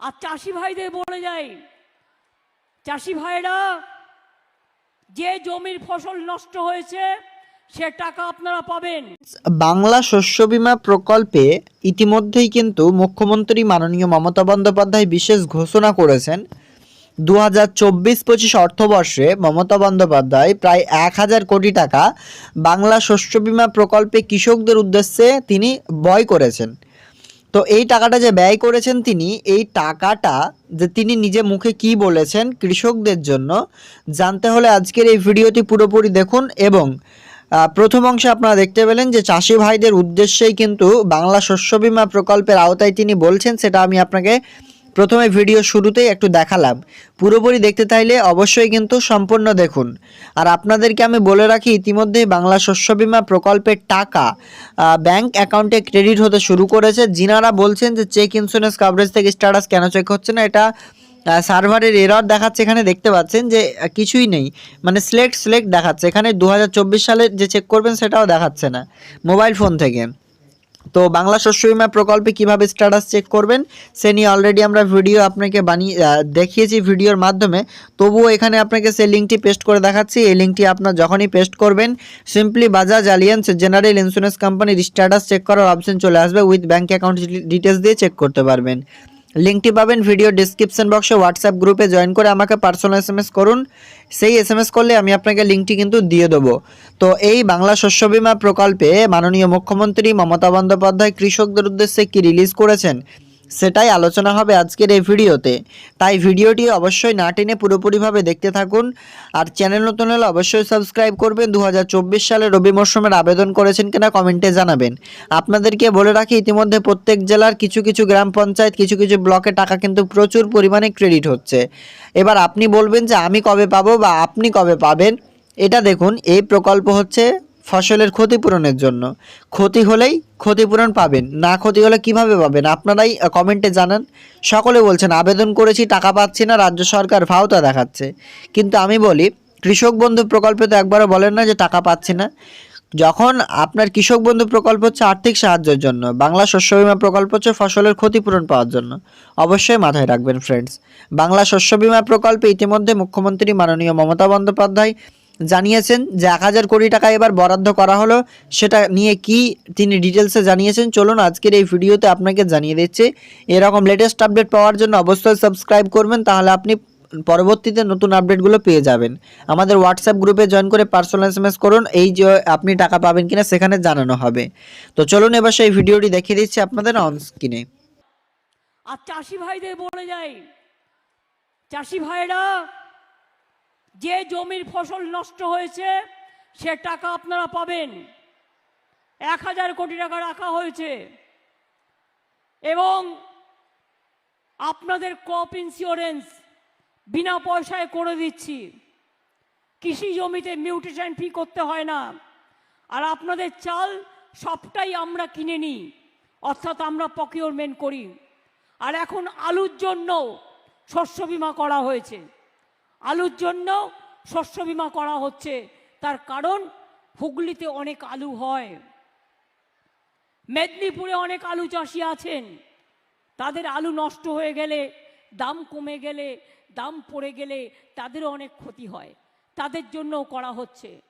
আর চাষি ভাইদের বলে যাই, চাষি ভাইরা, যে জমির ফসল নষ্ট হয়েছে, সে টাকা আপনারা পাবেন। বাংলা শস্য বীমা প্রকল্পে ইতিমধ্যেই কিন্তু মুখ্যমন্ত্রী মাননীয় মমতা বন্দ্যোপাধ্যায় বিশেষ ঘোষণা করেছেন। দু হাজার চব্বিশ পঁচিশ অর্থবর্ষে মমতা বন্দ্যোপাধ্যায় প্রায় এক হাজার কোটি টাকা বাংলা শস্য বীমা প্রকল্পে কৃষকদের উদ্দেশ্যে তিনি বয় করেছেন। তো এই টাকাটা যে ব্যয় করেছেন তিনি, এই টাকাটা যে তিনি নিজে মুখে কি বলেছেন কৃষকদের জন্য, জানতে হলে আজকের এই ভিডিওটি পুরোপুরি দেখুন এবং প্রথম অংশে আপনারা দেখতে পেলেন যে চাষি ভাইদের উদ্দেশ্যেই কিন্তু বাংলা শস্য বিমা প্রকল্পের আওতায় তিনি বলছেন, সেটা আমি আপনাকে প্রথমে ভিডিও শুরুতেই একটু দেখালাম। পুরোপুরি দেখতে চাইলে অবশ্যই কিন্তু সম্পূর্ণ দেখুন। আর আপনাদেরকে আমি বলে রাখি, ইতিমধ্যেই বাংলা শস্য বীমা প্রকল্পের টাকা ব্যাংক অ্যাকাউন্টে ক্রেডিট হতে শুরু করেছে। যিনারা বলছেন যে চেক ইন্স্যুরেন্স কভারেজ থেকে স্ট্যাটাস কেন চেক হচ্ছে না, এটা সার্ভারের এরর দেখাচ্ছে। এখানে দেখতে পাচ্ছেন যে কিছুই নেই। মানে সিলেক্ট সিলেক্ট দেখাচ্ছে। এখানে দু সালের যে চেক করবেন, সেটাও দেখাচ্ছে না। মোবাইল ফোন থেকে। তো বাংলা শস্য বিমা প্রকল্পে কীভাবে স্ট্যাটাস চেক করবেন, সে নিয়ে অলরেডি আমরা ভিডিও আপনাকে বানিয়ে দেখিয়েছি ভিডিওর মাধ্যমে। তবুও এখানে আপনাকে সেই লিঙ্কটি পেস্ট করে দেখাচ্ছি। এই লিঙ্কটি আপনার যখনই পেস্ট করবেন simply Bajaj Allianz General Insurance কোম্পানির স্ট্যাটাস চেক করার অপশন চলে আসবে। উইথ ব্যাঙ্ক অ্যাকাউন্ট ডিটেলস দিয়ে চেক করতে পারবেন। লিঙ্কটি পাবেন ভিডিও ডিসক্রিপশন বক্সে হোয়াটসঅ্যাপ গ্রুপে জয়েন করে আমাকে পার্সোনাল এস করুন। সেই এস করলে আমি আপনাকে লিঙ্কটি কিন্তু দিয়ে দেবো। তো এই বাংলা শস্য বীমা প্রকল্পে মাননীয় মুখ্যমন্ত্রী মমতা বন্দ্যোপাধ্যায় কৃষকদের উদ্দেশ্যে কি রিলিজ করেছেন? সেটাই আলোচনা হবে আজকের এই ভিডিওতে। তাই ভিডিওটি অবশ্যই না টেনে পুরোপুরিভাবে দেখতে থাকুন। আর চ্যানেল নতুন হলে অবশ্যই সাবস্ক্রাইব করবেন। দু হাজার চব্বিশ সালে রবি মরশুমের আবেদন করেছেন কিনা কমেন্টে জানাবেন। আপনাদেরকে বলে রাখি, ইতিমধ্যে প্রত্যেক জেলার কিছু কিছু গ্রাম পঞ্চায়েত, কিছু কিছু ব্লকে টাকা কিন্তু প্রচুর পরিমাণে ক্রেডিট হচ্ছে। এবার আপনি বলবেন যে, আমি কবে পাবো বা আপনি কবে পাবেন? এটা দেখুন, এই প্রকল্প হচ্ছে ফসলের ক্ষতিপূরণের জন্য। ক্ষতি হলেই ক্ষতিপূরণ পাবেন, না ক্ষতি হলে কীভাবে পাবেন? আপনারাই কমেন্টে জানান। সকলে বলছেন, আবেদন করেছি, টাকা পাচ্ছি না, রাজ্য সরকার ভাওতা দেখাচ্ছে। কিন্তু আমি বলি, কৃষক বন্ধু প্রকল্পে তো একবারও বলেন না যে টাকা পাচ্ছি না। যখন আপনার কৃষক বন্ধু প্রকল্প হচ্ছে আর্থিক সাহায্যের জন্য, বাংলা শস্য বিমা প্রকল্প হচ্ছে ফসলের ক্ষতিপূরণ পাওয়ার জন্য। অবশ্যই মাথায় রাখবেন ফ্রেন্ডস বাংলা শস্য বিমা প্রকল্পে ইতিমধ্যে মুখ্যমন্ত্রী মাননীয় মমতা বন্দ্যোপাধ্যায় জানিয়েছেন যে এক হাজার কোটি টাকা এবার বরাদ্দ করা হলো। সেটা নিয়ে কি তিনি ডিটেলসে জানিয়েছেন, চলুন আজকের এই ভিডিওতে আপনাকে জানিয়ে দিচ্ছে। এরকম লেটেস্ট আপডেট পাওয়ার জন্য অবশ্যই সাবস্ক্রাইব করবেন, তাহলে আপনি পরবর্তীতে নতুন আপডেটগুলো পেয়ে যাবেন। আমাদের হোয়াটসঅ্যাপ গ্রুপে জয়েন করে পার্সোনাল এস করুন, এই যে আপনি টাকা পাবেন কিনা সেখানে জানানো হবে। তো চলুন এবার সেই ভিডিওটি দেখিয়ে দিচ্ছি আপনাদের অন স্ক্রিনে আর চাষি ভাইদের বলে যাই, চাষি ভাইরা যে জমির ফসল নষ্ট হয়েছে, সে টাকা আপনারা পাবেন। এক হাজার কোটি টাকা রাখা হয়েছে। এবং আপনাদের ক্রপ ইন্স্যুরেন্স বিনা পয়সায় করে দিচ্ছি। কৃষি জমিতে মিউটেশন ফি করতে হয় না। আর আপনাদের চাল সবটাই আমরা কিনে নিই, অর্থাৎ আমরা প্রকিউরমেন্ট করি। আর এখন আলুর জন্য শস্য বীমা করা হয়েছে। আলুর জন্য শস্য বিমা করা হচ্ছে। তার কারণ, হুগলিতে অনেক আলু হয়। মেদিনীপুরে অনেক আলু চাষি আছেন। তাদের আলু নষ্ট হয়ে গেলে, দাম কমে গেলে, দাম পড়ে গেলে তাদেরও অনেক ক্ষতি হয়। তাদের জন্যও করা হচ্ছে।